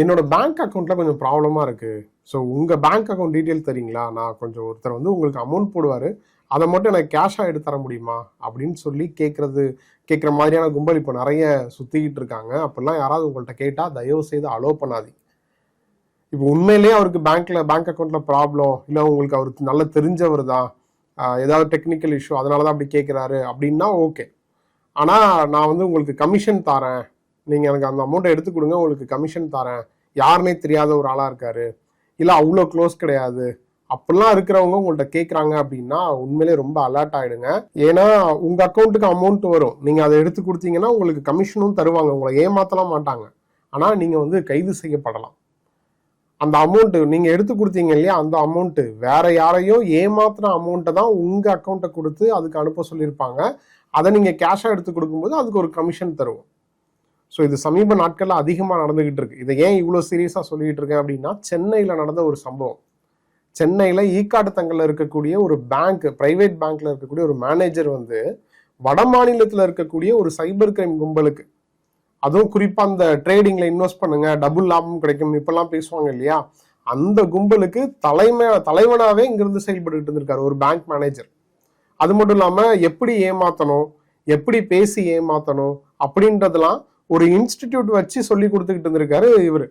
என்னோட பேங்க் அக்கௌண்ட்டில் கொஞ்சம் ப்ராப்ளமாக இருக்குது ஸோ உங்கள் பேங்க் அக்கௌண்ட் டீட்டெயில் தரீங்களா? நான் கொஞ்சம் ஒருத்தர் வந்து உங்களுக்கு அமௌண்ட் போடுவார். அதை மட்டும் எனக்கு கேஷாக எடுத்து தர முடியுமா? அப்படின்னு சொல்லி கேட்குறது கேட்குற மாதிரியான கும்பல் இப்போ நிறைய சுற்றிக்கிட்டு இருக்காங்க. அப்படிலாம் யாராவது உங்கள்கிட்ட கேட்டால் தயவு செய்து அலோவ் பண்ணாதீங்க. இப்போ உண்மையிலேயே அவருக்கு பேங்க்கில் பேங்க் அக்கௌண்ட்டில் ப்ராப்ளம் இல்லை உங்களுக்கு அவருக்கு நல்ல தெரிஞ்சவர் தான். ஏதாவது டெக்னிக்கல் இஷ்யூ அதனால தான் அப்படி கேட்குறாரு அப்படின்னா ஓகே ஆனால் நான் வந்து உங்களுக்கு கமிஷன் தரேன். நீங்கள் எனக்கு அந்த அமௌண்ட்டை எடுத்து கொடுங்க உங்களுக்கு கமிஷன் தரேன். யாருனே தெரியாத ஒரு ஆளாக இருக்காரு. இல்லை அவ்வளோ க்ளோஸ் கிடையாது. அப்படிலாம் இருக்கிறவங்க உங்கள்ட்ட கேட்குறாங்க அப்படின்னா உண்மையிலே ரொம்ப அலர்ட் ஆகிடுங்க ஏன்னா உங்கள் அக்கௌண்ட்டுக்கு அமௌண்ட் வரும். நீங்கள் அதை எடுத்து கொடுத்தீங்கன்னா உங்களுக்கு கமிஷனும் தருவாங்க. உங்களை ஏமாற்றலாம் மாட்டாங்க. ஆனால் நீங்கள் வந்து கைது செய்யப்படலாம். அந்த அமௌண்ட்டு நீங்கள் எடுத்து கொடுத்தீங்க இல்லையா அந்த அமௌண்ட்டு வேற யாரையும் ஏமாத்துற அமௌண்ட்டை தான் உங்கள் அக்கௌண்ட்டை கொடுத்து அதுக்கு அனுப்ப சொல்லியிருப்பாங்க. அதை நீங்கள் கேஷாக எடுத்து கொடுக்கும்போது அதுக்கு ஒரு கமிஷன் தருவோம். ஸோ இது சமீப நாட்களில் அதிகமாக நடந்துகிட்டு இருக்கு. இதை ஏன் இவ்வளோ சீரியஸாக சொல்லிக்கிட்டு இருக்கேன் அப்படின்னா சென்னையில் நடந்த ஒரு சம்பவம். சென்னையில் ஈக்காட்டு தங்கல்ல இருக்கக்கூடிய ஒரு பேங்க் பிரைவேட் பேங்க்ல இருக்கக்கூடிய ஒரு மேனேஜர் வந்து வட மாநிலத்தில் இருக்கக்கூடிய ஒரு சைபர் கிரைம் கும்பலுக்கு அதுவும் குறிப்பாக அந்த ட்ரேடிங்கில் இன்வெஸ்ட் பண்ணுங்க டபுள் லாபம் கிடைக்கும் இப்பெல்லாம் பேசுவாங்க இல்லையா? அந்த கும்பலுக்கு தலைமை தலைவனாகவே இங்கிருந்து செயல்பட்டு இருந்திருக்காரு ஒரு பேங்க் மேனேஜர் அது மட்டும் இல்லாமல் எப்படி ஏமாத்தணும் எப்படி பேசி ஏமாத்தணும் அப்படின்றதெல்லாம் ஒரு இன்ஸ்டிடியூட் வச்சு சொல்லி கொடுத்துக்கிட்டு இருந்திருக்காரு இவர்.